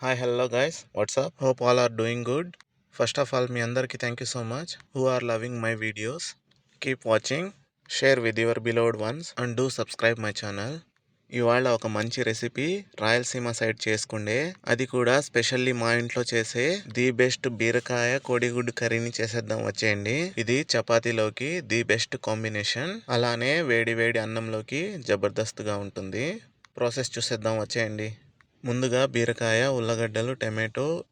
Hi hello guys what's up hope all are doing good first of all మీ అందరికీ thank you so much who are loving my videos keep watching share with your beloved ones and do subscribe my channel ఇవాళ ఒక మంచి recipe Rayalaseema side చేసుకుండే అది కూడా specially మా ఇంట్లో చేసే the best బీరకాయ కోడిగుడ్డు కర్రీని చేసేద్దాం. వచ్చేయండి. ఇది చపాతీలోకి ది బెస్ట్ కాంబినేషన్ అలానే వేడి వేడి అన్నంలోకి జబర్దస్త్గా ఉంటుంది. ప్రాసెస్ చూసేద్దాం. వచ్చేయండి. ముందుగా బీరకాయ ఉల్లగడ్డలు టమాటో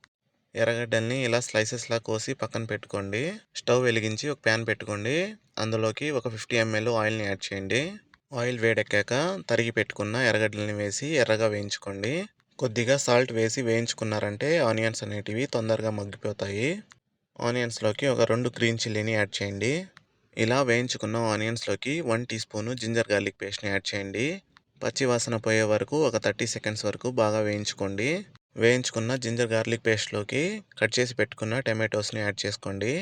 ఎర్రగడ్డల్ని ఇలా స్లైసెస్లా కోసి పక్కన పెట్టుకోండి. స్టవ్ వెలిగించి ఒక ప్యాన్ పెట్టుకోండి. అందులోకి ఒక ఫిఫ్టీ ఎంఎల్ ఆయిల్ని యాడ్ చేయండి. ఆయిల్ వేడెక్కాక తరిగి పెట్టుకున్న ఎర్రగడ్డల్ని వేసి ఎర్రగా వేయించుకోండి. కొద్దిగా సాల్ట్ వేసి వేయించుకున్నారంటే ఆనియన్స్ అనేటివి తొందరగా మగ్గిపోతాయి. ఆనియన్స్లోకి ఒక రెండు గ్రీన్ చిల్లీని యాడ్ చేయండి. ఇలా వేయించుకున్న ఆనియన్స్లోకి one teaspoon ginger garlic పేస్ట్ని యాడ్ చేయండి. పచ్చి వాసన పోయే వరకు ఒక థర్టీ సెకండ్స్ వరకు బాగా వేయించుకోండి. వేయించుకున్న జింజర్ గార్లిక్ పేస్ట్లోకి కట్ చేసి పెట్టుకున్న టమాటోస్ని యాడ్ చేసుకోండి.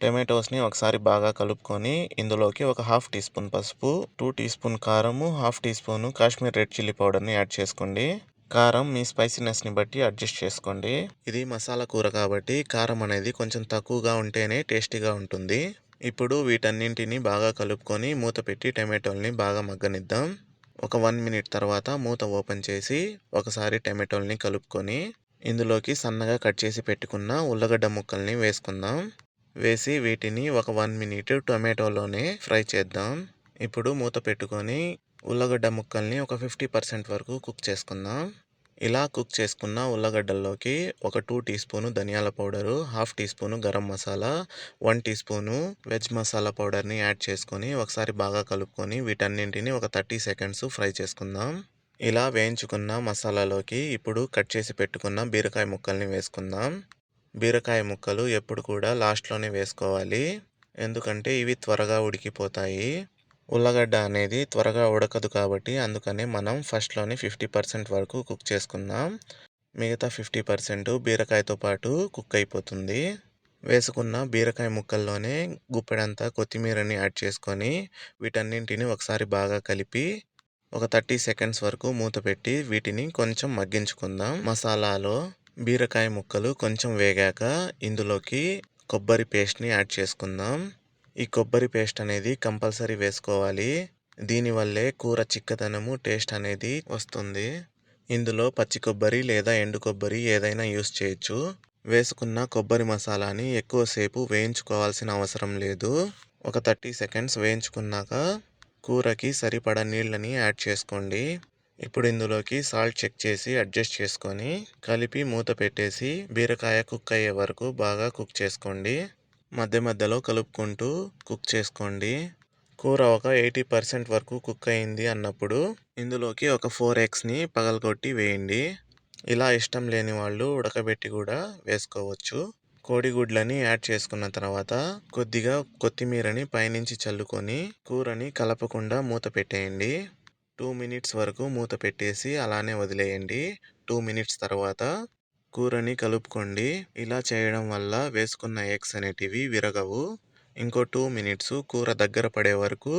టమాటోస్ని ఒకసారి బాగా కలుపుకొని ఇందులోకి ఒక హాఫ్ టీ స్పూన్ పసుపు టూ టీ స్పూన్ కారము half teaspoon Kashmir red chilli పౌడర్ని యాడ్ చేసుకోండి. కారం మీ స్పైసీనెస్ని బట్టి అడ్జస్ట్ చేసుకోండి. ఇది మసాలా కూర కాబట్టి కారం అనేది కొంచెం తక్కువగా ఉంటేనే టేస్టీగా ఉంటుంది. ఇప్పుడు వీటన్నింటిని బాగా కలుపుకొని మూత పెట్టి టమాటోల్ని బాగా మగ్గనిద్దాం. ఒక వన్ మినిట్ తర్వాత మూత ఓపెన్ చేసి ఒకసారి టమాటోల్ని కలుపుకొని ఇందులోకి సన్నగా కట్ చేసి పెట్టుకున్న ఉల్లగడ్డ ముక్కల్ని వేసుకుందాం. వేసి వీటిని ఒక వన్ మినిట్ టొమాటోలోనే ఫ్రై చేద్దాం. ఇప్పుడు మూత పెట్టుకొని ఉల్లగడ్డ ముక్కల్ని ఒక ఫిఫ్టీ పర్సెంట్ వరకు కుక్ చేసుకుందాం. ఇలా కుక్ చేసుకున్న ఉల్లగడ్డల్లోకి ఒక టూ టీ స్పూను ధనియాల powder half teaspoon garam masala one teaspoon veg masala పౌడర్ని యాడ్ చేసుకొని ఒకసారి బాగా కలుపుకొని వీటన్నింటిని ఒక థర్టీ సెకండ్స్ ఫ్రై చేసుకుందాం. ఇలా వేయించుకున్న మసాలాలోకి ఇప్పుడు కట్ చేసి పెట్టుకున్న బీరకాయ ముక్కల్ని వేసుకుందాం. బీరకాయ ముక్కలు ఎప్పుడు కూడా లాస్ట్లోనే వేసుకోవాలి. ఎందుకంటే ఇవి త్వరగా ఉడికిపోతాయి. ఉల్లగడ్డ అనేది త్వరగా ఉడకదు కాబట్టి అందుకనే మనం ఫస్ట్లోనే ఫిఫ్టీ పర్సెంట్ వరకు కుక్ చేసుకుందాం. మిగతా ఫిఫ్టీ పర్సెంట్ బీరకాయతో పాటు కుక్ అయిపోతుంది. వేసుకున్న బీరకాయ ముక్కల్లోనే గుప్పెడంతా కొత్తిమీరని యాడ్ చేసుకొని వీటన్నింటిని ఒకసారి బాగా కలిపి ఒక థర్టీ సెకండ్స్ వరకు మూత పెట్టి వీటిని కొంచెం మగ్గించుకుందాం. మసాలాలో బీరకాయ ముక్కలు కొంచెం వేగాక ఇందులోకి కొబ్బరి పేస్ట్ని యాడ్ చేసుకుందాం. ఈ కొబ్బరి పేస్ట్ అనేది కంపల్సరీ వేసుకోవాలి. దీనివల్లే కూర చిక్కదనము టేస్ట్ అనేది వస్తుంది. ఇందులో పచ్చి కొబ్బరి లేదా ఎండు కొబ్బరి ఏదైనా యూస్ చేయొచ్చు. వేసుకున్న కొబ్బరి మసాలాని ఎక్కువసేపు వేయించుకోవాల్సిన అవసరం లేదు. ఒక థర్టీ సెకండ్స్ వేయించుకున్నాక కూరకి సరిపడా నీళ్ళని యాడ్ చేసుకోండి. ఇప్పుడు ఇందులోకి సాల్ట్ చెక్ చేసి అడ్జస్ట్ చేసుకొని కలిపి మూత పెట్టేసి బీరకాయ కుక్ అయ్యే వరకు బాగా కుక్ చేసుకోండి. మధ్య మధ్యలో కలుపుకుంటూ కుక్ చేసుకోండి. కూర ఒక ఎయిటీ పర్సెంట్ వరకు కుక్ అయింది అన్నప్పుడు ఇందులోకి ఒక ఫోర్ ఎగ్స్ని పగలగొట్టి వేయండి. ఇలా ఇష్టం లేని వాళ్ళు ఉడకబెట్టి కూడా వేసుకోవచ్చు. కోడిగుడ్లని యాడ్ చేసుకున్న తర్వాత కొద్దిగా కొత్తిమీరని పైనుంచి చల్లుకొని కూరని కలపకుండా మూత పెట్టేయండి. టూ మినిట్స్ వరకు మూత పెట్టేసి అలానే వదిలేయండి. టూ మినిట్స్ తర్వాత కూరని కలుపుకోండి. ఇలా చేయడం వల్ల వేసుకున్న ఎగ్స్ అనేటివి విరగవు. ఇంకో టూ మినిట్స్ కూర దగ్గర పడే వరకు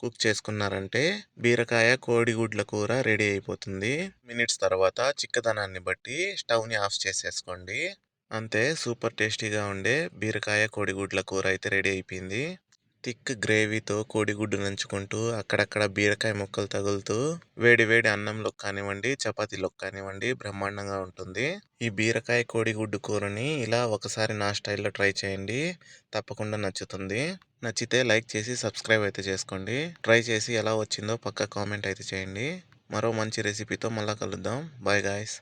కుక్ చేసుకున్నారంటే బీరకాయ కోడిగుడ్ల కూర రెడీ అయిపోతుంది. మినిట్స్ తర్వాత చిక్కదనాన్ని బట్టి స్టవ్ని ఆఫ్ చేసేసుకోండి. అంతే సూపర్ టేస్టీగా ఉండే బీరకాయ కోడిగుడ్ల కూర అయితే రెడీ అయిపోయింది. థిక్ గ్రేవీతో కోడిగుడ్డు నంచుకుంటూ అక్కడక్కడ బీరకాయ ముక్కలు తగులుతూ వేడి వేడి అన్నంలో కానివ్వండి చపాతీలో కానివ్వండి బ్రహ్మాండంగా ఉంటుంది. ఈ బీరకాయ కోడిగుడ్డు కూరని ఇలా ఒకసారి నా స్టైల్లో ట్రై చేయండి. తప్పకుండా నచ్చుతుంది. నచ్చితే లైక్ చేసి సబ్స్క్రైబ్ అయితే చేసుకోండి. ట్రై చేసి ఎలా వచ్చిందో పక్క కామెంట్ అయితే చేయండి. మరో మంచి రెసిపీతో మళ్ళీ కలుద్దాం. Bye guys.